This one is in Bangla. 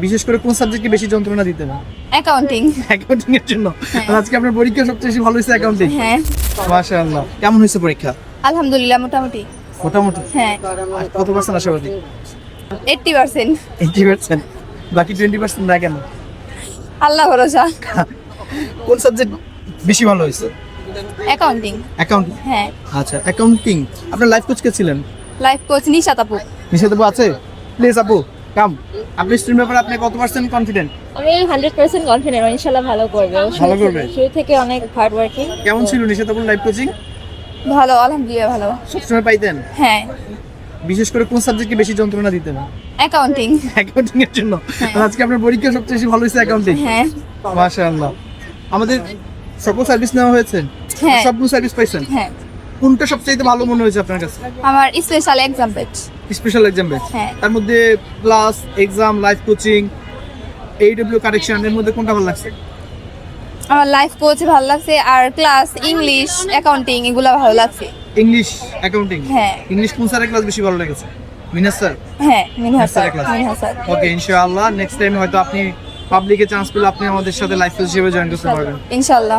বিশেষ করে কোন সাবজেক্টে বেশি যন্ত্রণা দিতে না অ্যাকাউন্টিং অ্যাকাউন্টিং এর জন্য। হ্যাঁ। আর আজকে আপনার পরীক্ষা সবচেয়ে বেশি ভালো হয়েছে অ্যাকাউন্টিং হ্যাঁ। মাশাআল্লাহ। কেমন হয়েছে পরীক্ষা? আলহামদুলিল্লাহ মোটামুটি। মোটামুটি? হ্যাঁ। কত পার্সেন্ট আশাবাদী এইটটি পার্সেন্ট এইটি পার্সেন্ট বাকি টোয়েন্টি পার্সেন্ট না কেন? আল্লাহ ভরসা। কোন সাবজেক্ট বেশি ভালো হয়েছে? অ্যাকাউন্টিং অ্যাকাউন্টিং হ্যাঁ। আচ্ছা অ্যাকাউন্টিং আপনার লাইফ কোচ কে ছিলেন? লাইফ কোচ নিশাত আপু। আপু আছে? প্লিজ আপু। কাম আপনি স্টুডেন্ট ব্যাপারে আপনি কত পার্সেন্ট কনফিডেন্ট আমি হান্ড্রেড পার্সেন্ট কনফিডেন্ট ইনশাল্লাহ ভালো করবে। ভালো করবে? শুরু থেকে অনেক হার্ড ওয়ার্কিং কেমন ছিল আপুর লাইফ কোচিং ভালো আলহামদুলিল্লাহ ভালো। সবসময় পাইতেন? হ্যাঁ। বিশেষ করে কোন সাবজেক্টে বেশি যন্ত্রণা দিতেন? অ্যাকাউন্টিং অ্যাকাউন্টিং এর জন্য। হ্যাঁ। আজকে আপনার পরীক্ষা সবচেয়ে বেশি ভালো হয়েছে অ্যাকাউন্টিং হ্যাঁ। মাশাআল্লাহ। আমাদের সকল সার্ভিস নেওয়া হয়েছে? হ্যাঁ। সবগুলো সার্ভিস পাইছেন? হ্যাঁ। কোনটা সবচেয়ে ভালো মনে হয়েছে আপনার কাছে? আমার special exam page special exam batch হ্যাঁ। তার মধ্যে class exam live coaching AEW correction এর মধ্যে কোনটা ভালো লাগছে? আমার লাইফ কোচ ভালো লাগছে আর ক্লাস ইংলিশ অ্যাকাউন্টিং এগুলো ভালো লাগছে। ইংলিশ অ্যাকাউন্টিং হ্যাঁ। ইংলিশ কোন স্যারের ক্লাস বেশি ভালো লেগেছে? মিনাস স্যার? হ্যাঁ মিনহা স্যার স্যারের ক্লাস মিনহা স্যার। ওকে ইনশাআল্লাহ নেক্সট টাইম হয়তো আপনি পাবলিকে চান্স পেলে আপনি আমাদের সাথে লাইফ কোচ হিসেবে জয়েন করতে পারবেন। ইনশাল্লাহ